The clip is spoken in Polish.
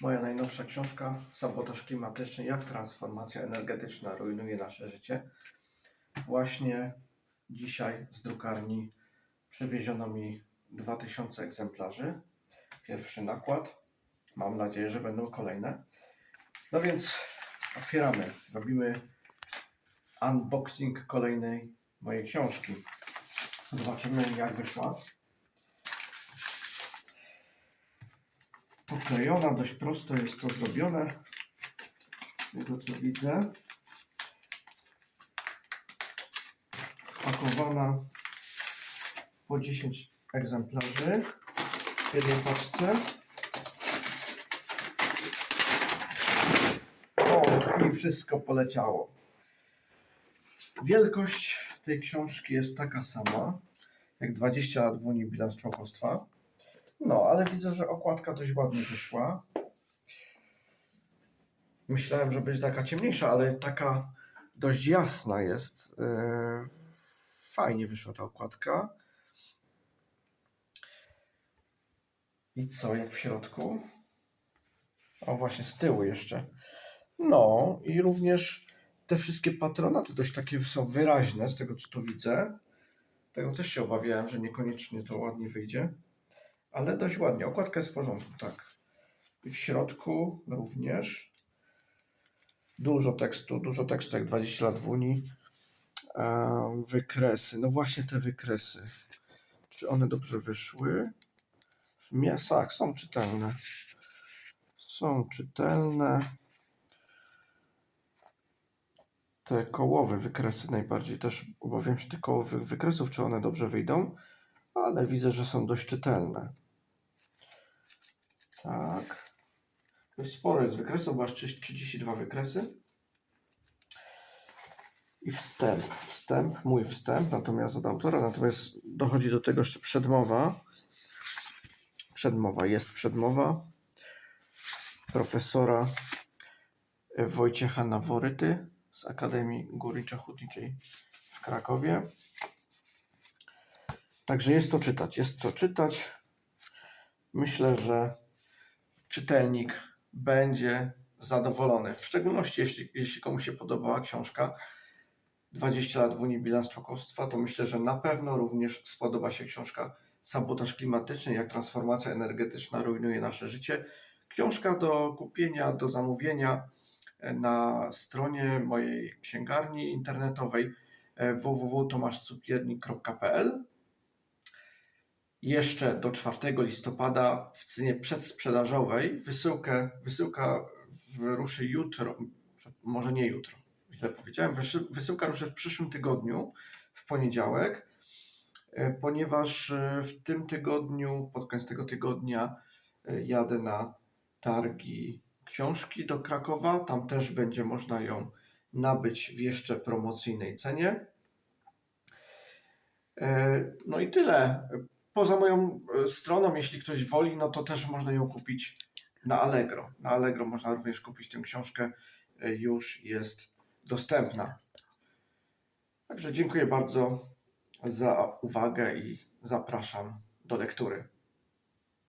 Moja najnowsza książka Sabotaż klimatyczny, jak transformacja energetyczna rujnuje nasze życie. Właśnie dzisiaj z drukarni przywieziono mi 2000 egzemplarzy. Pierwszy nakład. Mam nadzieję, że będą kolejne. No więc otwieramy. Robimy unboxing kolejnej mojej książki. Zobaczymy jak wyszła. Poklejona, dość prosto jest to zrobione. Z tego co widzę. Spakowana po 10 egzemplarzy w jednej paczce. O, i wszystko poleciało. Wielkość tej książki jest taka sama, jak 20 lat w Unii bilans członkostwa. No, ale widzę, że okładka dość ładnie wyszła. Myślałem, że będzie taka ciemniejsza, ale taka dość jasna jest. Yy, Fajnie wyszła ta okładka. I co, jak w środku? O, właśnie z tyłu jeszcze. No, i również te wszystkie patronaty dość takie są wyraźne, z tego co tu widzę. Tego też się obawiałem, że niekoniecznie to ładnie wyjdzie. Ale dość ładnie. Okładka jest w porządku, tak. I w środku również dużo tekstu, dużo tekstu jak 20 lat w Unii. Wykresy. No właśnie te wykresy. Czy one dobrze wyszły? W miasach są czytelne. Są czytelne. Te kołowe wykresy najbardziej też obawiam się tych kołowych wykresów, czy one dobrze wyjdą, ale widzę, że są dość czytelne. Tak. Sporo jest wykresów, bo aż 32 wykresy. I wstęp. Wstęp, mój wstęp, natomiast od autora, natomiast dochodzi do tego jeszcze przedmowa. Przedmowa, jest przedmowa profesora Wojciecha Naworyty z Akademii Górniczo-Hutniczej w Krakowie. Także jest to czytać, jest to czytać. Myślę, że czytelnik będzie zadowolony. W szczególności jeśli, jeśli komuś się podobała książka 20 lat w Unii Bilans Członkostwa, to myślę, że na pewno również spodoba się książka Sabotaż klimatyczny, jak transformacja energetyczna rujnuje nasze życie. Książka do kupienia, do zamówienia na stronie mojej księgarni internetowej e, www.tomaszcukiernik.pl jeszcze do 4 listopada w cenie przedsprzedażowej. Wysyłkę, wysyłka ruszy jutro, może nie jutro, źle powiedziałem. Wysyłka ruszy w przyszłym tygodniu, w poniedziałek, e, ponieważ e, w tym tygodniu, pod koniec tego tygodnia, e, jadę na targi książki do Krakowa. Tam też będzie można ją nabyć w jeszcze promocyjnej cenie. No i tyle. Poza moją e, stroną, jeśli ktoś woli, no to też można ją kupić na Allegro. Na Allegro można również kupić tę książkę, e, już jest dostępna. Także dziękuję bardzo za uwagę i zapraszam do lektury.